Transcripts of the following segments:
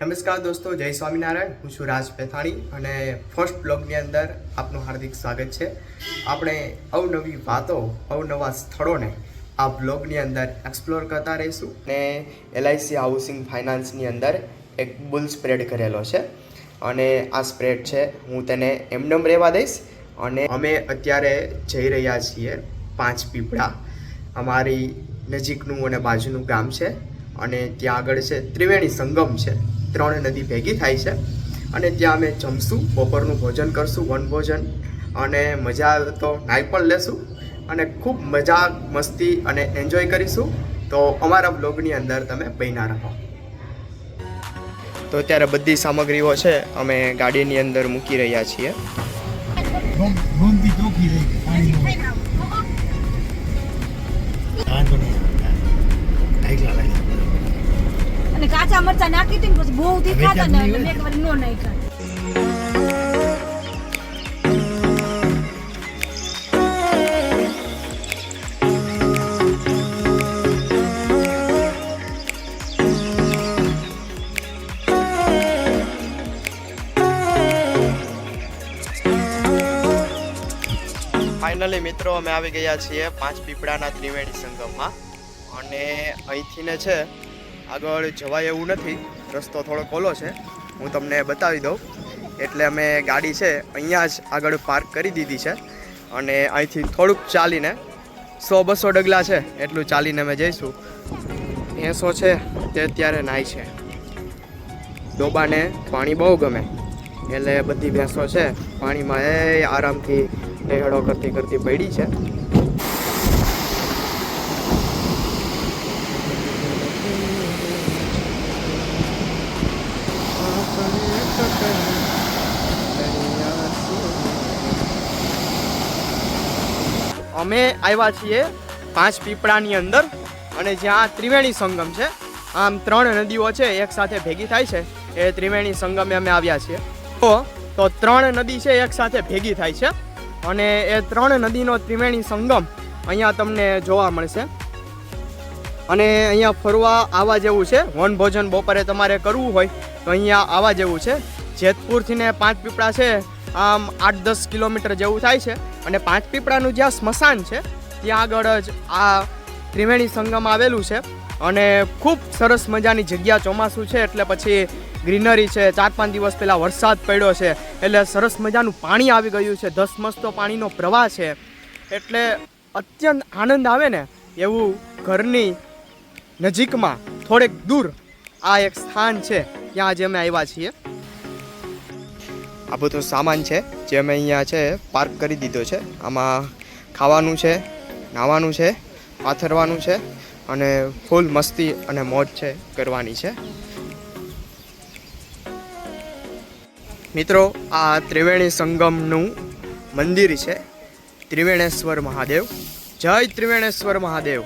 નમસ્કાર દોસ્તો, જય સ્વામિનારાયણ. હું છું રાજ પેથાણી અને ફર્સ્ટ બ્લોગની અંદર આપનું હાર્દિક સ્વાગત છે. આપણે અવનવી વાતો, અવનવા સ્થળોને આ બ્લોગની અંદર એક્સપ્લોર કરતા રહીશું અને એલઆઈસી હાઉસિંગ ફાઇનાન્સની અંદર એક બુલ સ્પ્રેડ કરેલો છે અને આ સ્પ્રેડ છે, હું તેને એમનેમ રહેવા દઈશ. અને અમે અત્યારે જઈ રહ્યા છીએ પાંચ પીપળા. અમારી નજીકનું અને બાજુનું ગામ છે અને ત્યાં આગળ છે ત્રિવેણી સંગમ છે. ત્રણ નદી ભેગી થાય છે. અને ત્યાં અમે જમશું, બપોરનું ભોજન કરશું વનભોજન અને મજા આવે તો નાઈ પણ લેશું. અને ખૂબ મજા, મસ્તી અને એન્જોય કરીશું. તો અમારા બ્લોગની અંદર તમે બન્યા રહો. તો અત્યારે બધી સામગ્રીઓ છે, અમે ગાડીની અંદર મૂકી રહ્યા છીએ. કાચા મરચા નાખી હતી ને પછી બહુ તીખા હતા ને મેં એકવાર નો નાખ્યા ફાઇનલી મિત્રો અમે આવી ગયા છીએ પાંચ પીપળાના ત્રિવેણી સંગમમાં. અને અહીંથી ને છે આગળ જવાય એવું નથી. રસ્તો થોડો કોલો છે. હું તમને બતાવી દઉં. એટલે અમે ગાડી છે, અહીંયા જ આગળ પાર્ક કરી દીધી છે. અને અહીંથી થોડુંક ચાલીને સો બસો ડગલા છે, એટલું ચાલીને અમે જઈશું. ભેંસો છે, તે અત્યારે નાય છે. ડોબાને પાણી બહુ ગમે. એટલે બધી ભેંસો છે, પાણીમાં એ આરામથી ટેહડો કરતી કરતી પડી છે. અમે આવ્યા છીએ પાંચ પીપળાની અંદર અને જ્યાં ત્રિવેણી સંગમ છે. આમ ત્રણ નદીઓ છે, એક સાથે ભેગી થાય છે. એ ત્રિવેણી સંગમે અમે આવ્યા છીએ. તો તો ત્રણ નદી છે, એક સાથે ભેગી થાય છે. અને એ ત્રણ નદીનો ત્રિવેણી સંગમ અહીંયા તમને જોવા મળશે. અને અહીંયા ફરવા આવવા જેવું છે. વનભોજન બપોરે તમારે કરવું હોય તો અહીંયા આવવા જેવું છે. જેતપુરથી ને પાંચ પીપળા છે આમ આઠ દસ કિલોમીટર જેવું થાય છે. અને પાંચ પીપળાનું જ્યાં સ્મશાન છે, ત્યાં આગળ જ આ ત્રિવેણી સંગમ આવેલું છે. અને ખૂબ સરસ મજાની જગ્યા ચોમાસું છે, એટલે પછી ગ્રીનરી છે, ચાર પાંચ દિવસ પહેલાં વરસાદ પડ્યો છે, એટલે સરસ મજાનું પાણી આવી ગયું છે ધસમસતો પાણીનો પ્રવાહ છે. એટલે અત્યંત આનંદ આવે ને એવું ઘરની નજીકમાં થોડેક દૂર આ એક સ્થાન છે, ત્યાં આજે અમે આવ્યા છીએ. આ બધો સામાન છે જે અમે અહીંયા છે પાર્ક કરી દીધો છે. આમાં ખાવાનું છે, નાવાનું છે, પાથરવાનું છે અને ફૂલ મસ્તી અને મોજ છે કરવાની છે. મિત્રો, આ ત્રિવેણી સંગમનું મંદિર છે. ત્રિવેણેશ્વર મહાદેવ. જય ત્રિવેણેશ્વર મહાદેવ.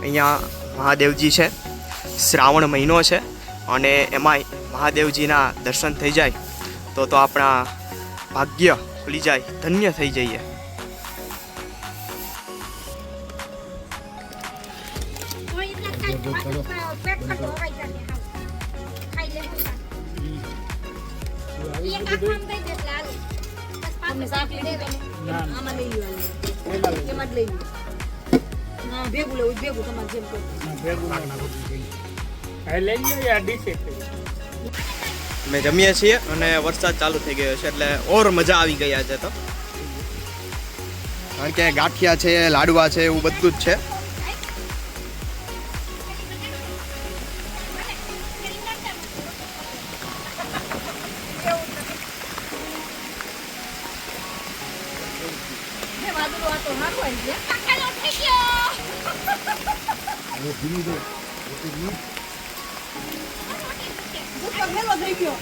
અહીંયા મહાદેવજી છે. શ્રાવણ મહિનો છે અને એમાંય મહાદેવજીના દર્શન થઈ જાય તો તો આપણા ભાગ્ય ખુલી જાય, ધન્ય થઈ જઈએ ભેગું લેવું, ભેગું તમારે જેમ કરવું. અમે જમીએ છીએ અને વરસાદ ચાલુ થઈ ગયો છે એટલે ઓર મજા આવી ગયા છે તો. કારણ કે ગાંઠિયા છે લાડવા છે એવું બધું જ છે. તો મેલો થઈ ગયો.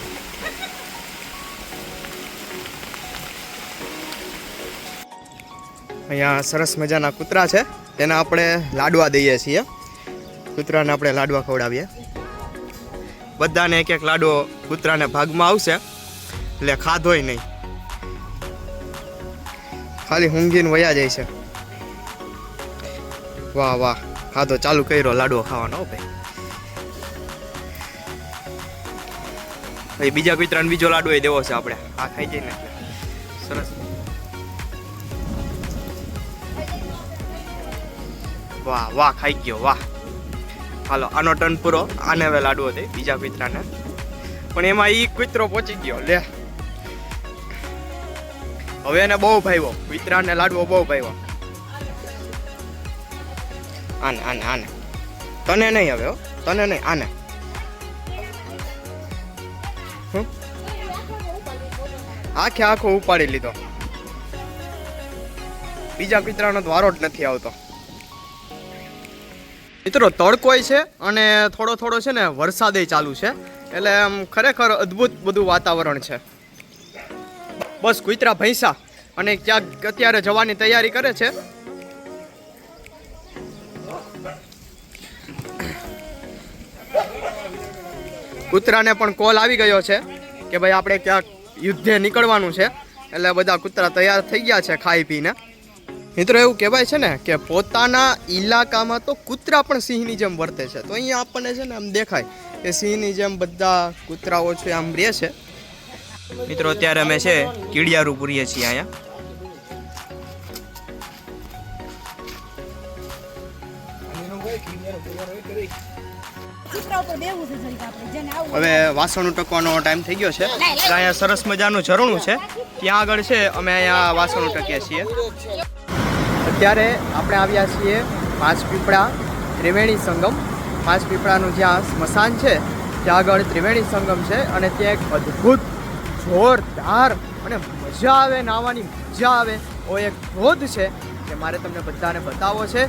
અહીંયા સરસ મજાના કૂતરા છે. તેને આપણે લાડવા દઈએ છીએ. કૂતરાને આપણે લાડવા ખવડાવીએ. બધાને એક એક લાડવો કૂતરાને ભાગમાં આવશે. એટલે ખાધોય નહીં. ખાલી ઊંઘીને વયા જાય છે. વાહ વાહ. તો ચાલુ કર્યો લાડવો ખાવાનો ભાઈ. ભાઈ બીજા કુતરાને બીજો લાડુ એ દેવો છે આપણે. આ ખાઈ જઈને. સરસ. વાહ વાહ, ખાઈ ગયો, વાહ. હાલો, આનો ટર્ન પૂરો. આને હવે લાડવો દે બીજા કુતરાને. પણ એમાં એ કુતરો પહોંચી ગયો, લે. હવે એને બહુ ભાઈવો કુતરાને લાડવો બહુ ભાઈવો આને આને આને. તને નહીં હવે, હો. તને નહીં, આને. આખે આખો ઉપાડી લીધો. બીજા કૂતરાનો દ્વારો જ નથી આવતો. મિત્રો તડકોય છે અને થોડો થોડો છે ને વરસાદે ચાલુ છે. એટલે આમ ખરેખર અદ્ભુત બધું વાતાવરણ છે. બસ કુતરા ભૈંસા અને ક્યાંક અત્યારે જવાની તૈયારી કરે છે. કૂતરાને પણ કોલ આવી ગયો છે કે ભાઈ આપણે ક્યાંક યુદ્ધે નીકળવાનું છે. એટલે બધા કૂતરા તૈયાર થઈ ગયા છે ખાઈ પીને. મિત્રો એવું કહેવાય છે ને કે પોતાના ઈલાકામાં તો કૂતરા પણ સિંહની જેમ વર્તે છે. તો અહીંયા આપણને છે ને આમ દેખાય કે સિંહની જેમ બધા કૂતરાઓ છે, આમ રહે છે. મિત્રો, અત્યારે અમે છે, કીડિયારું પૂરીએ છીએ અહીંયા. હવે વાસણ ટકવાનો ટાઈમ થઈ ગયો છે. અહીંયા સરસ મજાનું ઝરણું છે. ત્યાં આગળ છે અમે અહીંયા વાસણ ટકીએ છીએ. અત્યારે આપણે આવ્યા છીએ પાંચપીપળા ત્રિવેણી સંગમ. પાંચપીપળાનું જ્યાં સ્મશાન છે ત્યાં આગળ ત્રિવેણી સંગમ છે અને ત્યાં એક અદ્ભુત જોરદાર અને મજા આવે નાહવાની મજા આવે એવો એક ધોધ છે કે મારે તમને બધાને બતાવવો છે.